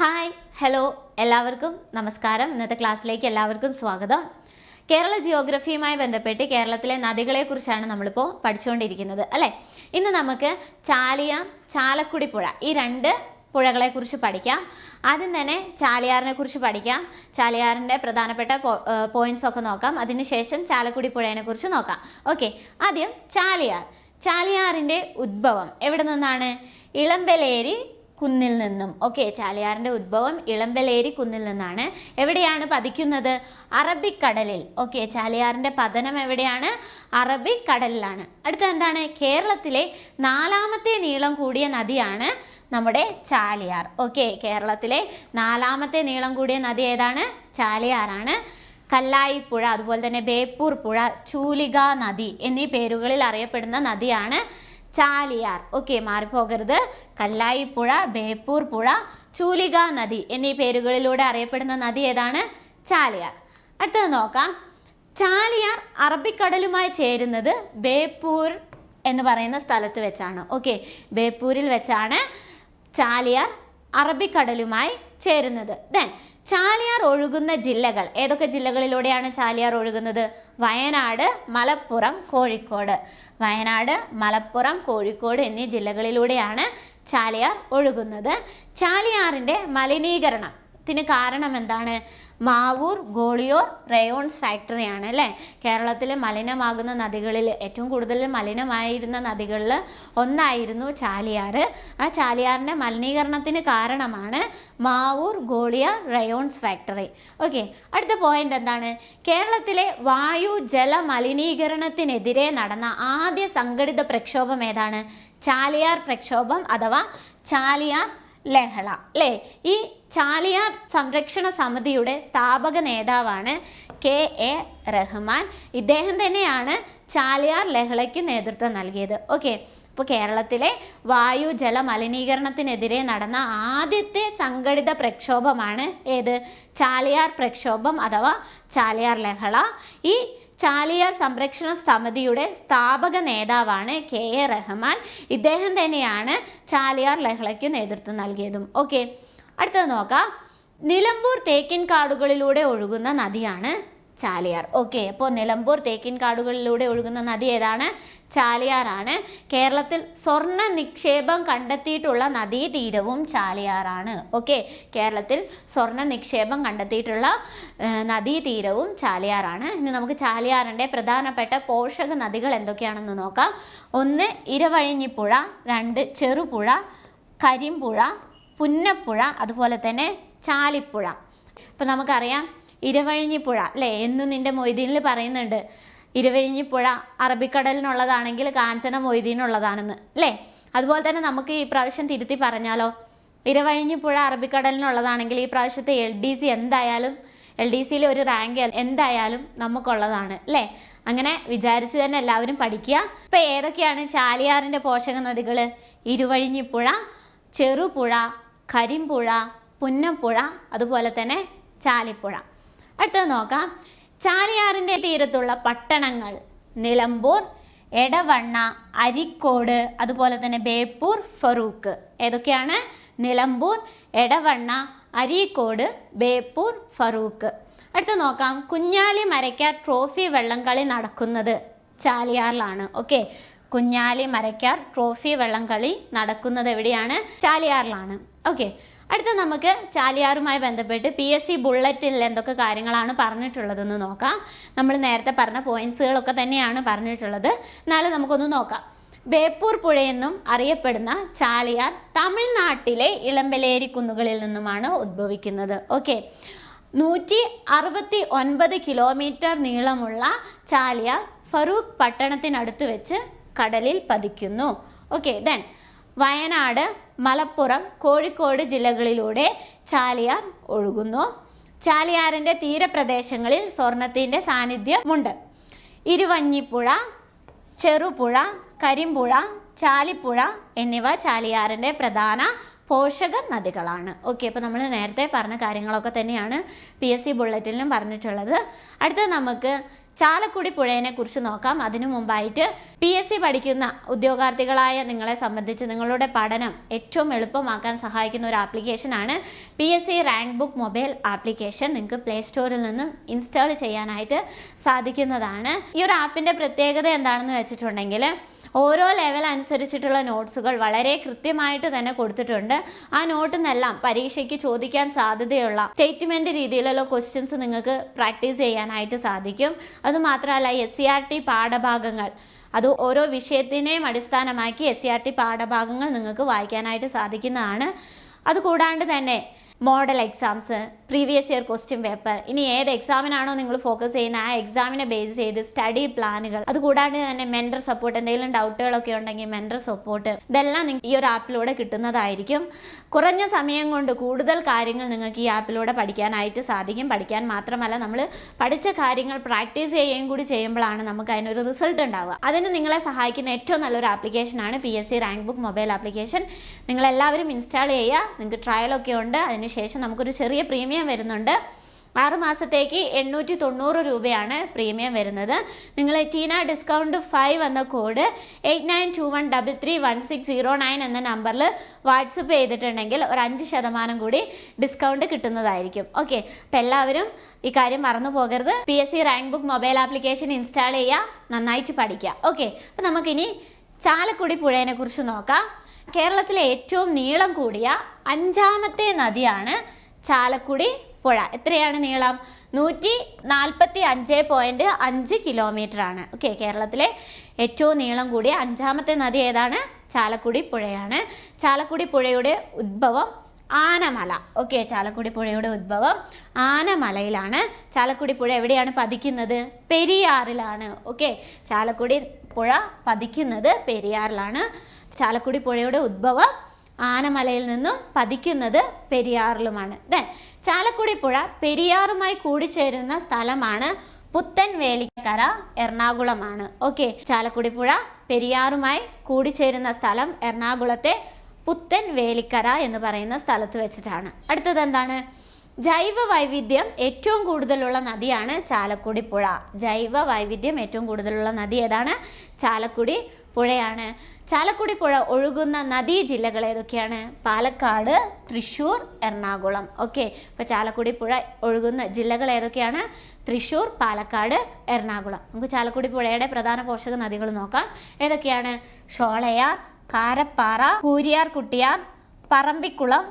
Hi hello എല്ലാവർക്കും നമസ്കാരം. ഇന്നത്തെ ക്ലാസ്സിലേക്ക് എല്ലാവർക്കും സ്വാഗതം. കേരള ജിയോഗ്രഫിയുമായി ബന്ധപ്പെട്ട് കേരളത്തിലെ നദികളെക്കുറിച്ചാണ് നമ്മളിപ്പോൾ പഠിച്ചുകൊണ്ടിരിക്കുന്നത് അല്ലേ? ഇന്ന് നമുക്ക് ചാലിയ ചാലക്കുടി പുഴ ഈ രണ്ട് പുഴകളെക്കുറിച്ച് പഠിക്കാം. ആദ്യം തന്നെ ചാലിയാറിനെ കുറിച്ച് പഠിക്കാം. ചാലിയാറിന്റെ പ്രധാനപ്പെട്ട പോയിന്റ്സ് ഒക്കെ നോക്കാം. അതിനുശേഷം ചാലക്കുടി പുഴയെ കുറിച്ച് നോക്കാം. ഓക്കെ ആദ്യം ചാലിയാർ. ചാലിയാറിന്റെ ഉദ്ഭവം എവിടെ നിന്നാണ്? ഇളമ്പലേരി കുന്നിൽ നിന്നും. ഓക്കെ ചാലിയാറിന്റെ ഉത്ഭവം ഇളമ്പലേരി കുന്നിൽ നിന്നാണ്. എവിടെയാണ് പതിക്കുന്നത്? അറബിക്കടലിൽ. ഓക്കെ ചാലിയാറിന്റെ പതനം എവിടെയാണ്? അറബിക്കടലിലാണ്. അടുത്ത എന്താണ്? കേരളത്തിലെ നാലാമത്തെ നീളം കൂടിയ നദിയാണ് നമ്മുടെ ചാലിയാർ. ഓക്കെ കേരളത്തിലെ നാലാമത്തെ നീളം കൂടിയ നദി ഏതാണ്? ചാലിയാറാണ്. കല്ലായിപ്പുഴ അതുപോലെ തന്നെ ബേപ്പൂർ പുഴ ചൂലിക നദി എന്നീ പേരുകളിൽ അറിയപ്പെടുന്ന നദിയാണ് ചാലിയാർ. ഓക്കെ മാറിപ്പോകരുത് കല്ലായിപ്പുഴ ബേപ്പൂർ പുഴ ചൂലിക നദി എന്നീ പേരുകളിലൂടെ അറിയപ്പെടുന്ന നദി ഏതാണ്? ചാലിയാർ. അടുത്തത് നോക്കാം. ചാലിയാർ അറബിക്കടലുമായി ചേരുന്നത് ബേപ്പൂർ എന്ന് പറയുന്ന സ്ഥലത്ത് വെച്ചാണ്. ഓക്കെ ബേപ്പൂരിൽ വെച്ചാണ് ചാലിയാർ അറബിക്കടലുമായി ചേരുന്നത്. ദെൻ ചാലിയാർ ഒഴുകുന്ന ജില്ലകൾ ഏതൊക്കെ ജില്ലകളിലൂടെയാണ് ചാലിയാർ ഒഴുകുന്നത്? വയനാട് മലപ്പുറം കോഴിക്കോട്. വയനാട് മലപ്പുറം കോഴിക്കോട് എന്നീ ജില്ലകളിലൂടെയാണ് ചാലിയാർ ഒഴുകുന്നത്. ചാലിയാറിന്റെ മലിനീകരണം ത്തിന് കാരണം എന്താണ്? മാവൂർ ഗോളിയോർ റയോൺസ് ഫാക്ടറിയാണ് അല്ലേ? കേരളത്തിൽ മലിനമാകുന്ന നദികളിൽ ഏറ്റവും കൂടുതൽ മലിനമായിരുന്ന നദികളിൽ ഒന്നായിരുന്നു ചാലിയാർ ആ ചാലിയാറിന്റെ മലിനീകരണത്തിന് കാരണമാണ് Mavoor Gwalior rayons factory. Okay അടുത്ത പോയിന്റ് എന്താണ്? കേരളത്തിലെ വായു ജല മലിനീകരണത്തിനെതിരെ നടന്ന ആദ്യ സംഘടിത പ്രക്ഷോഭം ഏതാണ്? ചാലിയാർ പ്രക്ഷോഭം അഥവാ ചാലിയാർ ലഹള അല്ലേ ഈ ചാലിയാർ സംരക്ഷണ സമിതിയുടെ സ്ഥാപക നേതാവാണ് കെ എ റഹ്മാൻ. ഇദ്ദേഹം തന്നെയാണ് ചാലിയാർ ലഹളയ്ക്ക് നേതൃത്വം നൽകിയത്. ഓക്കെ. ഇപ്പോൾ കേരളത്തിലെ വായു ജല മലിനീകരണത്തിനെതിരെ നടന്ന ആദ്യത്തെ സംഘടിത പ്രക്ഷോഭമാണ് ഏത്? ചാലിയാർ പ്രക്ഷോഭം അഥവാ ചാലിയാർ ലഹള. ഈ ചാലിയാർ സംരക്ഷണ സമിതിയുടെ സ്ഥാപക നേതാവാണ് കെ എ റഹ്മാൻ. ഇദ്ദേഹം തന്നെയാണ് ചാലിയാർ ലഹളയ്ക്ക് നേതൃത്വം നൽകിയതും. ഓക്കെ അടുത്തത് നോക്കാം. നിലമ്പൂർ തേക്കിൻ കാടുകളിലൂടെ ഒഴുകുന്ന നദിയാണ് ചാലിയാർ. ഓക്കെ അപ്പോൾ നിലമ്പൂർ തേക്കിൻ കാടുകളിലൂടെ ഒഴുകുന്ന നദി ഏതാണ്? ചാലിയാറാണ്. കേരളത്തിൽ സ്വർണ നിക്ഷേപം കണ്ടെത്തിയിട്ടുള്ള നദീതീരവും ചാലിയാറാണ്. ഓക്കെ കേരളത്തിൽ സ്വർണ നിക്ഷേപം കണ്ടെത്തിയിട്ടുള്ള നദീതീരവും ചാലിയാറാണ്. ഇനി നമുക്ക് ചാലിയാറിന്റെ പ്രധാനപ്പെട്ട പോഷക നദികൾ എന്തൊക്കെയാണെന്ന് നോക്കാം. ഒന്ന് ഇരവഴിഞ്ഞിപ്പുഴ. രണ്ട് ചെറുപുഴ. കരിമ്പുഴ. പുന്നപ്പുഴ. അതുപോലെ തന്നെ ചാലിപ്പുഴ. ഇപ്പം നമുക്കറിയാം ഇരവഴിഞ്ഞിപ്പുഴ അല്ലേ? എന്ന് നിന്റെ മൊയ്തീനിൽ പറയുന്നുണ്ട്. ഇരവഴിഞ്ഞിപ്പുഴ അറബിക്കടലിനുള്ളതാണെങ്കിൽ കാഞ്ചന മൊയ്തീനുള്ളതാണെന്ന് അല്ലേ? അതുപോലെ തന്നെ നമുക്ക് ഈ പ്രാവശ്യം തിരുത്തി പറഞ്ഞാലോ? ഇരവഴിഞ്ഞിപ്പുഴ അറബിക്കടലിനുള്ളതാണെങ്കിൽ ഈ പ്രാവശ്യത്തെ എൽ ഡി സി എന്തായാലും എൽ ഡി സിയിൽ ഒരു റാങ്ക് എന്തായാലും നമുക്കുള്ളതാണ് അല്ലേ? അങ്ങനെ വിചാരിച്ച് തന്നെ എല്ലാവരും പഠിക്കുക. ഇപ്പം ഏതൊക്കെയാണ് ചാലിയാറിന്റെ പോഷക നദികൾ ഇരുവഴിഞ്ഞിപ്പുഴ ചെറുപുഴ കരിമ്പുഴ പുന്നപ്പുഴ അതുപോലെ തന്നെ ചാലിപ്പുഴ. അടുത്തത് നോക്കാം. ചാലിയാറിന്റെ തീരത്തുള്ള പട്ടണങ്ങൾ നിലമ്പൂർ എടവണ്ണ അരിക്കോട് അതുപോലെ തന്നെ ബേപ്പൂർ ഫറൂക്ക് ഏതൊക്കെയാണ്? നിലമ്പൂർ എടവണ്ണ അരീക്കോട് ബേപ്പൂർ ഫറൂക്ക് അടുത്ത് നോക്കാം. കുഞ്ഞാലി മരയ്ക്ക ട്രോഫി വള്ളംകളി നടക്കുന്നത് ചാലിയാറിലാണ്. ഓക്കെ. കുഞ്ഞാലി മരയ്ക്കാർ ട്രോഫി വള്ളംകളി നടക്കുന്നത് എവിടെയാണ്? ചാലിയാറിലാണ്. ഓക്കെ. അടുത്ത നമുക്ക് ചാലിയാറുമായി ബന്ധപ്പെട്ട് പി എസ് സി ബുള്ളറ്റിൽ എന്തൊക്കെ കാര്യങ്ങളാണ് പറഞ്ഞിട്ടുള്ളതെന്ന് നോക്കാം. നമ്മൾ നേരത്തെ പറഞ്ഞ പോയിന്റ്സുകളൊക്കെ തന്നെയാണ് പറഞ്ഞിട്ടുള്ളത്. എന്നാലും നമുക്കൊന്ന് നോക്കാം. ബേപ്പൂർ പുഴയെന്നും അറിയപ്പെടുന്ന ചാലിയാർ തമിഴ്നാട്ടിലെ ഇളമ്പലേരി കുന്നുകളിൽ നിന്നുമാണ് ഉദ്ഭവിക്കുന്നത് ഓക്കെ. നൂറ്റി അറുപത്തി ഒൻപത് കിലോമീറ്റർ നീളമുള്ള ചാലിയാർ ഫറൂഖ് പട്ടണത്തിനടുത്ത് വെച്ച് കടലിൽ പതിക്കുന്നു. ഓക്കെ ദെൻ വയനാട് മലപ്പുറം കോഴിക്കോട് ജില്ലകളിലൂടെ ചാലിയാർ ഒഴുകുന്നു. ചാലിയാറിന്റെ തീരപ്രദേശങ്ങളിൽ സ്വർണത്തിന്റെ സാന്നിധ്യമുണ്ട്. ഇരുവഞ്ഞിപ്പുഴ ചെറുപുഴ കരിമ്പുഴ ചാലിപ്പുഴ എന്നിവ ചാലിയാറിന്റെ പ്രധാന പോഷക നദികളാണ് ഓക്കെ അപ്പോൾ നമ്മൾ നേരത്തെ പറഞ്ഞ കാര്യങ്ങളൊക്കെ തന്നെയാണ് പി എസ് സി ബുള്ളറ്റിലും പറഞ്ഞിട്ടുള്ളത്. അടുത്തത് നമുക്ക് ചാലക്കുടി പുഴയെ കുറിച്ച് നോക്കാം. അതിനു മുമ്പായിട്ട് പി എസ് സി പഠിക്കുന്ന ഉദ്യോഗാർത്ഥികളായ നിങ്ങളെ സംബന്ധിച്ച് നിങ്ങളുടെ പഠനം ഏറ്റവും എളുപ്പമാക്കാൻ സഹായിക്കുന്ന ഒരു ആപ്ലിക്കേഷനാണ് P S C rank book mobile application നിങ്ങൾക്ക് പ്ലേ സ്റ്റോറിൽ നിന്നും ഇൻസ്റ്റാൾ ചെയ്യാനായിട്ട് സാധിക്കുന്നതാണ്. ഈ ഒരു ആപ്പിന്റെ പ്രത്യേകത എന്താണെന്ന് വെച്ചിട്ടുണ്ടെങ്കിൽ ഓരോ ലെവൽ അനുസരിച്ചിട്ടുള്ള നോട്ട്സുകൾ വളരെ കൃത്യമായിട്ട് തന്നെ കൊടുത്തിട്ടുണ്ട്. ആ നോട്ടിൽ നിന്നെല്ലാം പരീക്ഷയ്ക്ക് ചോദിക്കാൻ സാധ്യതയുള്ള സ്റ്റേറ്റ്മെന്റ് രീതിയിലുള്ള ക്വസ്റ്റ്യൻസ് നിങ്ങൾക്ക് പ്രാക്ടീസ് ചെയ്യാനായിട്ട് സാധിക്കും. അതുമാത്രമല്ല എസ് സി ആർ ടി പാഠഭാഗങ്ങൾ. അത് ഓരോ വിഷയത്തിനെയും അടിസ്ഥാനമാക്കി എസ് സി ആർ ടി പാഠഭാഗങ്ങൾ നിങ്ങൾക്ക് വായിക്കാനായിട്ട് സാധിക്കുന്നതാണ്. അതുകൂടാണ്ട് തന്നെ model exams previous year question paper ഇനി ഏത് എക്സാമിനാണോ നിങ്ങൾ ഫോക്കസ് ചെയ്യുന്നത് ആ എക്സാമിനെ ബേസ് ചെയ്ത് സ്റ്റഡി പ്ലാനുകൾ അതുകൂടാണ്ട് തന്നെ മെന്റർ സപ്പോർട്ട് എന്തെങ്കിലും ഡൗട്ടുകളൊക്കെ ഉണ്ടെങ്കിൽ മെന്റർ സപ്പോർട്ട് ഇതെല്ലാം നിങ്ങൾക്ക് ഈ ഒരു ആപ്പിലൂടെ കിട്ടുന്നതായിരിക്കും. കുറഞ്ഞ സമയം കൊണ്ട് കൂടുതൽ കാര്യങ്ങൾ നിങ്ങൾക്ക് ഈ ആപ്പിലൂടെ പഠിക്കാനായിട്ട് സാധിക്കും. പഠിക്കാൻ മാത്രമല്ല നമ്മൾ പഠിച്ച കാര്യങ്ങൾ പ്രാക്ടീസ് ചെയ്യുകയും കൂടി ചെയ്യുമ്പോഴാണ് നമുക്ക് അതിനൊരു റിസൾട്ട് ഉണ്ടാവുക. അതിന് നിങ്ങളെ സഹായിക്കുന്ന ഏറ്റവും നല്ലൊരു ആപ്ലിക്കേഷനാണ് P S C rank book mobile application നിങ്ങളെല്ലാവരും ഇൻസ്റ്റാൾ ചെയ്യുക. നിങ്ങൾക്ക് ട്രയലൊക്കെ ഉണ്ട്. അതിനുശേഷം നമുക്കൊരു ചെറിയ പ്രീമിയം വരുന്നുണ്ട്. ആറ് മാസത്തേക്ക് എണ്ണൂറ്റി തൊണ്ണൂറ് രൂപയാണ് പ്രീമിയം വരുന്നത്. നിങ്ങൾ ടീന ഡിസ്കൗണ്ട് ഫൈവ് എന്ന code eight nine two one double three one six zero nine എന്ന നമ്പറിൽ വാട്സപ്പ് ചെയ്തിട്ടുണ്ടെങ്കിൽ ഒരു അഞ്ച് ശതമാനം കൂടി ഡിസ്കൗണ്ട് കിട്ടുന്നതായിരിക്കും. ഓക്കെ അപ്പം എല്ലാവരും ഈ കാര്യം മറന്നു പോകരുത്. P S C rank book mobile application install ചെയ്യുക നന്നായിട്ട് പഠിക്കുക. ഓക്കെ അപ്പം നമുക്കിനി ചാലക്കുടി പുഴയെ കുറിച്ച് നോക്കാം. കേരളത്തിലെ ഏറ്റവും നീളം കൂടിയ അഞ്ചാമത്തെ നദിയാണ് ചാലക്കുടി പുഴ. എത്രയാണ് നീളം? നൂറ്റി നാൽപ്പത്തി അഞ്ച് പോയിന്റ് അഞ്ച് കിലോമീറ്റർ ആണ്. ഓക്കെ കേരളത്തിലെ ഏറ്റവും നീളം കൂടിയ അഞ്ചാമത്തെ നദി ഏതാണ്? ചാലക്കുടി പുഴയാണ്. ചാലക്കുടി പുഴയുടെ ഉദ്ഭവം ആനമല. ഓക്കെ ചാലക്കുടി പുഴയുടെ ഉദ്ഭവം ആനമലയിലാണ്. ചാലക്കുടി പുഴ എവിടെയാണ് പതിക്കുന്നത്? പെരിയാറിലാണ്. ഓക്കെ ചാലക്കുടി പുഴ പതിക്കുന്നത് പെരിയാറിലാണ്. ചാലക്കുടി പുഴയുടെ ഉദ്ഭവം ആനമലയിൽ നിന്നും പതിക്കുന്നത് പെരിയാറിലുമാണ്. ദെൻ ചാലക്കുടി പുഴ പെരിയാറുമായി കൂടിച്ചേരുന്ന സ്ഥലമാണ് പുത്തൻവേലിക്കര എറണാകുളമാണ്. ഓക്കെ ചാലക്കുടി പുഴ പെരിയാറുമായി കൂടിച്ചേരുന്ന സ്ഥലം എറണാകുളത്തെ പുത്തൻ വേലിക്കര എന്ന് പറയുന്ന സ്ഥലത്ത് വെച്ചിട്ടാണ്. അടുത്തത് എന്താണ്? ജൈവ വൈവിധ്യം ഏറ്റവും കൂടുതലുള്ള നദിയാണ് ചാലക്കുടി പുഴ. ജൈവ വൈവിധ്യം ഏറ്റവും കൂടുതലുള്ള നദി ഏതാണ്? ചാലക്കുടി പുഴയാണ്. ചാലക്കുടി പുഴ ഒഴുകുന്ന നദീ ജില്ലകൾ ഏതൊക്കെയാണ്? പാലക്കാട് തൃശ്ശൂർ എറണാകുളം. ഓക്കെ. ഇപ്പോൾ ചാലക്കുടി പുഴ ഒഴുകുന്ന ജില്ലകൾ ഏതൊക്കെയാണ്? തൃശ്ശൂർ പാലക്കാട് എറണാകുളം. നമുക്ക് ചാലക്കുടി പുഴയുടെ പ്രധാന പോഷക നദികൾ നോക്കാം. ഏതൊക്കെയാണ്? ഷോളയാർ കാരപ്പാറ കൂരിയാർ കുട്ടിയാർ പറമ്പിക്കുളം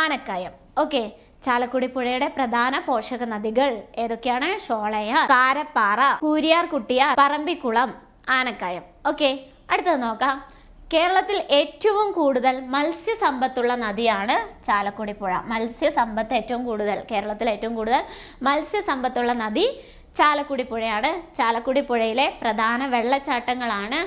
ആനക്കയം. ഓക്കെ. ചാലക്കുടി പുഴയുടെ പ്രധാന പോഷക നദികൾ ഏതൊക്കെയാണ്? ഷോളയാർ കാരപ്പാറ കൂരിയാർ കുട്ടിയാർ പറമ്പിക്കുളം ആനക്കയം. ഓക്കെ. അടുത്തത് നോക്കാം. കേരളത്തിൽ ഏറ്റവും കൂടുതൽ മത്സ്യസമ്പത്തുള്ള നദിയാണ് ചാലക്കുടി പുഴ. മത്സ്യസമ്പത്ത് ഏറ്റവും കൂടുതൽ കേരളത്തിൽ ഏറ്റവും കൂടുതൽ മത്സ്യസമ്പത്തുള്ള നദി ചാലക്കുടി പുഴയാണ്. ചാലക്കുടി പുഴയിലെ പ്രധാന വെള്ളച്ചാട്ടങ്ങളാണ്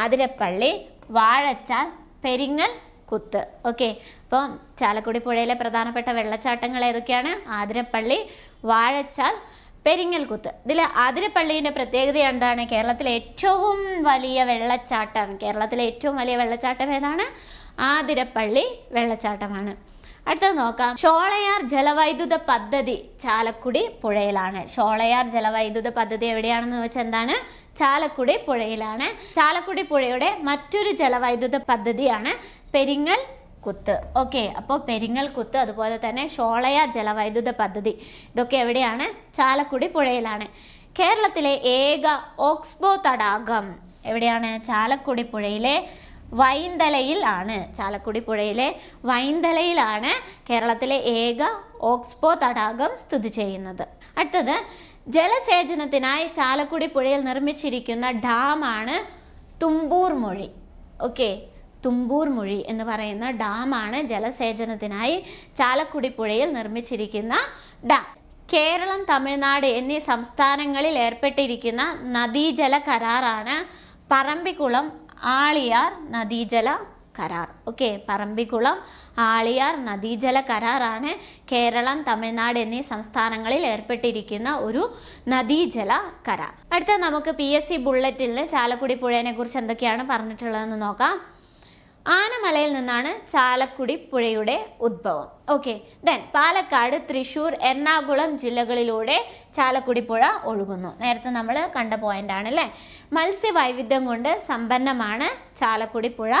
ആതിരപ്പള്ളി വാഴച്ചാൽ പെരിങ്ങൽ കുത്ത്. ഓക്കെ. അപ്പോൾ ചാലക്കുടി പുഴയിലെ പ്രധാനപ്പെട്ട വെള്ളച്ചാട്ടങ്ങൾ ഏതൊക്കെയാണ്? ആതിരപ്പള്ളി വാഴച്ചാൽ പെരിങ്ങൽ കുത്ത് ഇതിൽ ആതിരപ്പള്ളീന്റെ പ്രത്യേകത എന്താണ്? കേരളത്തിലെ ഏറ്റവും വലിയ വെള്ളച്ചാട്ടം. കേരളത്തിലെ ഏറ്റവും വലിയ വെള്ളച്ചാട്ടം ഏതാണ്? ആതിരപ്പള്ളി വെള്ളച്ചാട്ടമാണ്. അടുത്തത് നോക്കാം. ഷോളയാർ ജലവൈദ്യുത പദ്ധതി ചാലക്കുടി പുഴയിലാണ്. ഷോളയാർ ജലവൈദ്യുത പദ്ധതി എവിടെയാണെന്ന് വെച്ചാൽ എന്താണ്? ചാലക്കുടി പുഴയിലാണ്. ചാലക്കുടി പുഴയുടെ മറ്റൊരു ജലവൈദ്യുത പദ്ധതിയാണ് പെരിങ്ങൽ കുത്ത്. ഓക്കെ അപ്പോൾ പെരിങ്ങൽ കുത്ത് അതുപോലെ തന്നെ ഷോളയ ജലവൈദ്യുത പദ്ധതി. ഇതൊക്കെ എവിടെയാണ്? ചാലക്കുടി പുഴയിലാണ്. കേരളത്തിലെ ഏക ഓക്സ്ബോ തടാകം എവിടെയാണ്? ചാലക്കുടി പുഴയിലെ വൈന്തലയിൽ ആണ്. ചാലക്കുടി പുഴയിലെ വൈന്തലയിലാണ് കേരളത്തിലെ ഏക ഓക്സ്ബോ തടാകം സ്ഥിതി ചെയ്യുന്നത്. അടുത്തത് ജലസേചനത്തിനായി ചാലക്കുടി പുഴയിൽ നിർമ്മിച്ചിരിക്കുന്ന ഡാമാണ് തുമ്പൂർ മൊഴി. ഓക്കെ തുമ്പൂർ മുഴി എന്ന് പറയുന്ന ഡാമാണ് ജലസേചനത്തിനായി ചാലക്കുടി പുഴയിൽ നിർമ്മിച്ചിരിക്കുന്ന ഡാം. കേരളം തമിഴ്നാട് എന്നീ സംസ്ഥാനങ്ങളിൽ ഏർപ്പെട്ടിരിക്കുന്ന നദീജല കരാറാണ് പറമ്പിക്കുളം ആളിയാർ നദീജല കരാർ. ഓക്കെ പറമ്പിക്കുളം ആളിയാർ നദീജല കരാറാണ് കേരളം തമിഴ്നാട് എന്നീ സംസ്ഥാനങ്ങളിൽ ഏർപ്പെട്ടിരിക്കുന്ന ഒരു നദീജല കരാർ. അടുത്ത നമുക്ക് പി എസ് സി ബുള്ളറ്റിൽ ചാലക്കുടി പുഴയെ കുറിച്ച് എന്തൊക്കെയാണ് പറഞ്ഞിട്ടുള്ളതെന്ന് നോക്കാം. ആനമലയിൽ നിന്നാണ് ചാലക്കുടി പുഴയുടെ ഉദ്ഭവം ഓക്കെ ദെൻ പാലക്കാട് തൃശൂർ എറണാകുളം ജില്ലകളിലൂടെ ചാലക്കുടി പുഴ ഒഴുകുന്നു. നേരത്തെ നമ്മൾ കണ്ട പോയിന്റ് ആണ് അല്ലേ മത്സ്യവൈവിധ്യം കൊണ്ട് സമ്പന്നമാണ് ചാലക്കുടി പുഴ.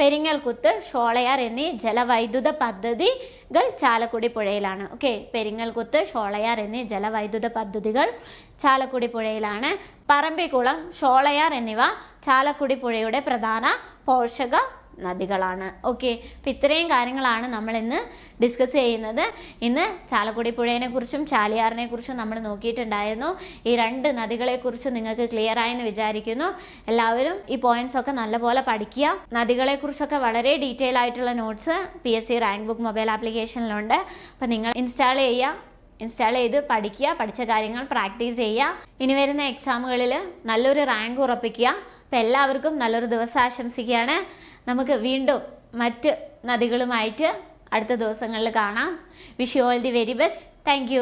പെരിങ്ങൽകുത്ത് ഷോളയാർ എന്നീ ജലവൈദ്യുത പദ്ധതികൾ ചാലക്കുടി പുഴയിലാണ്. ഓക്കെ പെരിങ്ങൽകുത്ത് ഷോളയാർ എന്നീ ജലവൈദ്യുത പദ്ധതികൾ ചാലക്കുടി പുഴയിലാണ്. പറമ്പിക്കുളം ഷോളയാർ എന്നിവ ചാലക്കുടി പുഴയുടെ പ്രധാന പോഷക നദികളാണ്. ഓക്കെ അപ്പം ഇത്രയും കാര്യങ്ങളാണ് നമ്മൾ ഇന്ന് ഡിസ്കസ് ചെയ്യുന്നത്. ഇന്ന് ചാലക്കുടി പുഴയെക്കുറിച്ചും ചാലിയാറിനെ കുറിച്ചും നമ്മൾ നോക്കിയിട്ടുണ്ടായിരുന്നു. ഈ രണ്ട് നദികളെക്കുറിച്ചും നിങ്ങൾക്ക് ക്ലിയർ ആയെന്ന് വിചാരിക്കുന്നു. എല്ലാവരും ഈ പോയിന്റ്സ് ഒക്കെ നല്ലപോലെ പഠിക്കുക. നദികളെക്കുറിച്ചൊക്കെ വളരെ ഡീറ്റെയിൽ ആയിട്ടുള്ള notes P S C rank book mobile ആപ്ലിക്കേഷനിലുണ്ട് അപ്പം നിങ്ങൾ ഇൻസ്റ്റാൾ ചെയ്യുക. ഇൻസ്റ്റാൾ ചെയ്ത് പഠിക്കുക. പഠിച്ച കാര്യങ്ങൾ പ്രാക്ടീസ് ചെയ്യുക. ഇനി വരുന്ന എക്സാമുകളിൽ നല്ലൊരു റാങ്ക് ഉറപ്പിക്കുക. അപ്പം എല്ലാവർക്കും നല്ലൊരു ദിവസം ആശംസിക്കുകയാണ്. നമുക്ക് വീണ്ടും മറ്റ് നദികളുമായിട്ട് അടുത്ത ദിവസങ്ങളിൽ കാണാം. Wish you all the very best thank